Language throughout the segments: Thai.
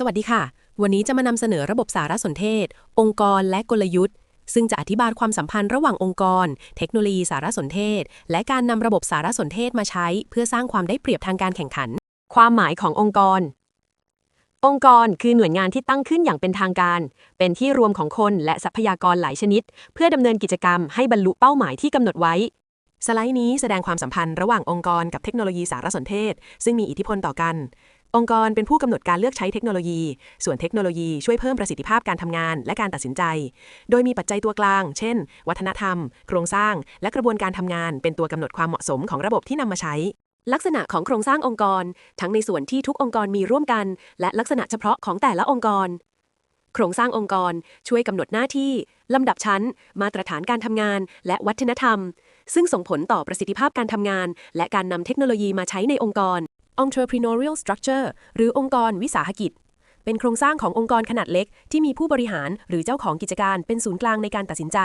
สวัสดีค่ะ วันนี้จะมานำเสนอระบบสารสนเทศ องค์กรและกลยุทธ์ ซึ่งจะอธิบายความสัมพันธ์ระหว่างองค์กร เทคโนโลยีสารสนเทศ และการนำระบบสารสนเทศมาใช้ เพื่อสร้างความได้เปรียบทางการแข่งขัน ความหมายขององค์กร องค์กรคือหน่วยงานที่ตั้งขึ้นอย่างเป็นทางการ เป็นที่รวมของคนและทรัพยากรหลายชนิด เพื่อดำเนินกิจกรรมให้บรรลุเป้าหมายที่กำหนดไว้สไลด์นี้แสดงความสัมพันธ์ระหว่างองค์กรกับเทคโนโลยีสารสนเทศ ซึ่งมีอิทธิพลต่อกัน องค์กรเป็นผู้กำหนดการเลือกใช้เทคโนโลยี ส่วนเทคโนโลยีช่วยเพิ่มประสิทธิภาพการทำงานและการตัดสินใจ โดยมีปัจจัยตัวกลาง เช่น วัฒนธรรม โครงสร้าง และกระบวนการทำงาน เป็นตัวกำหนดความเหมาะสมของระบบที่นำมาใช้ ลักษณะของโครงสร้างองค์กร ทั้งในส่วนที่ทุกองค์กรมีร่วมกัน และลักษณะเฉพาะของแต่ละองค์กร โครงสร้างองค์กร ช่วยกำหนดหน้าที่ลำดับชั้น มาตรฐานการทำงาน และวัฒนธรรม ซึ่งส่งผลต่อประสิทธิภาพการทำงาน และการนำเทคโนโลยีมาใช้ในองค์กร entrepreneurial structure หรือองค์กรวิสาหกิจ เป็นโครงสร้างขององค์กรขนาดเล็ก ที่มีผู้บริหารหรือเจ้าของกิจการเป็นศูนย์กลางในการตัดสินใจ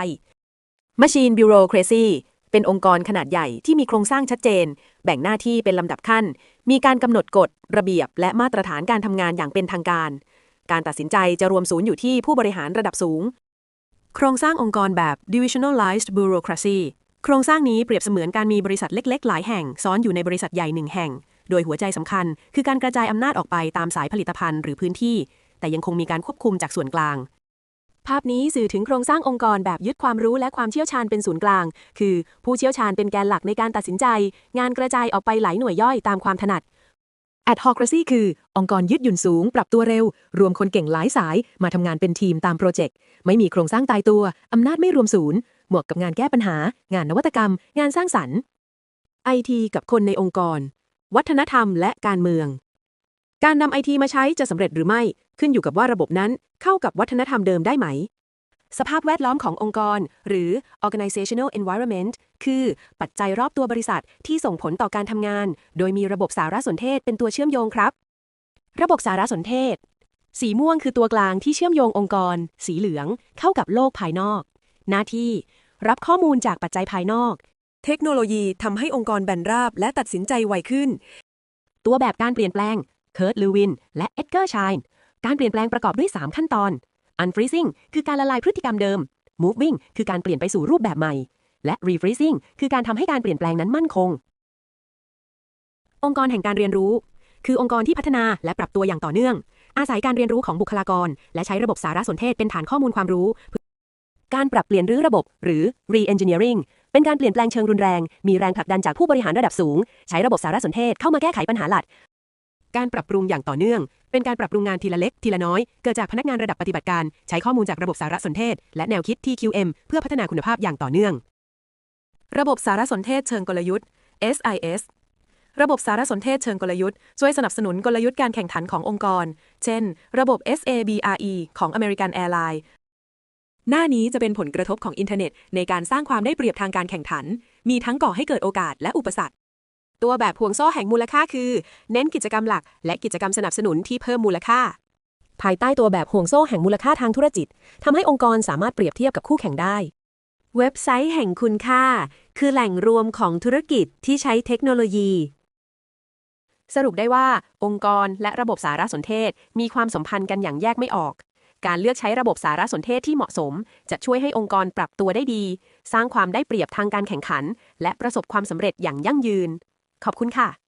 Machine Bureaucracy เป็นองค์กรขนาดใหญ่ที่มีโครงสร้างชัดเจน แบ่งหน้าที่เป็นลำดับขั้น มีการกำหนดกฎ ระเบียบ และมาตรฐานการทำงานอย่างเป็นทางการ การตัดสินใจจะรวมศูนย์อยู่ที่ผู้บริหารระดับสูง โครงสร้างองค์กรแบบ divisionalized bureaucracy โครงสร้างนี้เปรียบเสมือนการมีบริษัทเล็ก ๆ หลายแห่ง ซ้อนอยู่ในบริษัทใหญ่หนึ่งแห่ง โดยหัวใจสำคัญ คือการกระจายอำนาจออกไปตามสายผลิตภัณฑ์หรือพื้นที่ แต่ยังคงมีการควบคุมจากส่วนกลาง ภาพนี้สื่อถึงโครงสร้างองค์กรแบบยึดความรู้และความเชี่ยวชาญเป็นศูนย์กลาง คือผู้เชี่ยวชาญเป็นแกนหลักในการตัดสินใจ งานกระจายออกไปหลายหน่วยย่อยตามความถนัด Adhocracy คือ องค์กรยืดหยุ่นสูง ปรับตัวเร็ว รวมคนเก่งหลายสาย มาทำงานเป็นทีมตามโปรเจกต์ ไม่มีโครงสร้างตายตัว อำนาจไม่รวมศูนย์เหมาะกับงานแก้ปัญหา งานนวัตกรรม งานสร้างสรรค์ IT กับคนในองค์กร วัฒนธรรม และการเมือง การนำไอทีมาใช้จะสำเร็จหรือไม่ ขึ้นอยู่กับว่าระบบนั้นเข้ากับวัฒนธรรมเดิมได้ไหม สภาพแวดล้อมขององค์กร หรือ organizational environment คือปัจจัยรอบตัวบริษัทที่ส่งผลต่อการทำงาน โดยมีระบบสารสนเทศเป็นตัวเชื่อมโยงครับ ระบบสารสนเทศ สีม่วงคือตัวกลางที่เชื่อมโยงองค์กร สีเหลืองเข้ากับโลกภายนอก หน้าที่รับข้อมูลจากปัจจัยภายนอก เทคโนโลยีทำให้องค์กรแบนราบและตัดสินใจไวขึ้น ตัวแบบการเปลี่ยนแปลงเคิร์ตลูวิน และเอ็ดเกอร์ชายน์การเปลี่ยนแปลงประกอบด้วย 3 ขั้นตอน unfreezing คือการละลายพฤติกรรมเดิม moving คือการเปลี่ยนไปสู่รูปแบบใหม่ และ refreezing คือการทำให้การเปลี่ยนแปลงนั้นมั่นคง องค์กรแห่งการเรียนรู้ คือองค์กรที่พัฒนาและปรับตัวอย่างต่อเนื่อง อาศัยการเรียนรู้ของบุคลากร และใช้ระบบสารสนเทศเป็นฐานข้อมูลความรู้ การปรับเปลี่ยนรื้อระบบ หรือ re-engineering เป็นการเปลี่ยนแปลงเชิงรุนแรง มีแรงผลักดันจากผู้บริหารระดับสูง ใช้ระบบสารสนเทศเข้ามาแก้ไขปัญหาหลัก การปรับปรุงอย่างต่อเนื่อง เป็นการปรับปรุงงานทีละเล็กทีละน้อย เกิดจากพนักงานระดับปฏิบัติการ ใช้ข้อมูลจากระบบสารสนเทศ และแนวคิด TQM เพื่อพัฒนาคุณภาพอย่างต่อเนื่อง ระบบสารสนเทศเชิงกลยุทธ์ SIS ระบบสารสนเทศเชิงกลยุทธ์ช่วยสนับสนุนกลยุทธ์การแข่งขันขององค์กร เช่น ระบบ SABRE ของ American Airlines หน้านี้จะเป็นผลกระทบของอินเทอร์เน็ต ในการสร้างความได้เปรียบทางการแข่งขัน มีทั้งก่อให้เกิดโอกาสและอุปสรรค ตัวแบบห่วงโซ่แห่งมูลค่าคือ เน้นกิจกรรมหลัก และกิจกรรมสนับสนุนที่เพิ่มมูลค่า ภายใต้ตัวแบบห่วงโซ่แห่งมูลค่าทางธุรกิจทำให้องค์กรสามารถเปรียบเทียบกับคู่แข่งได้ เว็บไซต์แห่งคุณค่า คือแหล่งรวมของธุรกิจที่ใช้เทคโนโลยี สรุปได้ว่า องค์กรและระบบสารสนเทศ มีความสัมพันธ์กันอย่างแยกไม่ออก การเลือกใช้ระบบสารสนเทศที่เหมาะสม จะช่วยให้องค์กรปรับตัวได้ดี สร้างความได้เปรียบทางการแข่งขัน และประสบความสำเร็จอย่างยั่งยืน ขอบคุณค่ะ